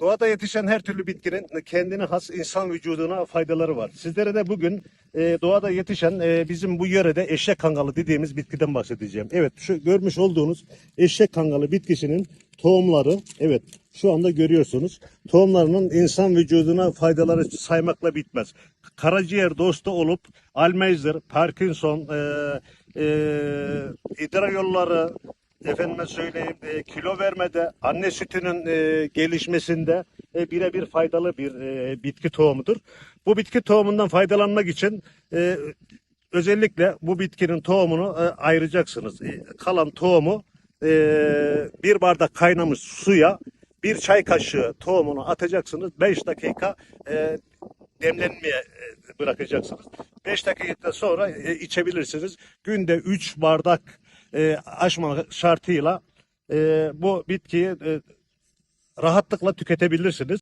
Doğada yetişen her türlü bitkinin kendine has insan vücuduna faydaları var. Sizlere de bugün e, doğada yetişen e, bizim bu yörede eşek kangalı dediğimiz bitkiden bahsedeceğim. Evet şu görmüş olduğunuz eşek kangalı bitkisinin tohumları evet şu anda görüyorsunuz. Tohumlarının insan vücuduna faydaları saymakla bitmez. Karaciğer dostu olup Alzheimer, Parkinson, e, e, idrar yolları, efendime söyleyeyim e, kilo vermede, anne sütünün e, gelişmesinde e, birebir faydalı bir e, bitki tohumudur. Bu bitki tohumundan faydalanmak için e, özellikle bu bitkinin tohumunu e, ayıracaksınız. E, kalan tohumu e, bir bardak kaynamış suya bir çay kaşığı tohumunu atacaksınız. 5 dakika e, demlenmeye e, bırakacaksınız. 5 dakika sonra e, içebilirsiniz. Günde 3 bardak e, aşma şartıyla e, bu bitkiyi e, rahatlıkla tüketebilirsiniz.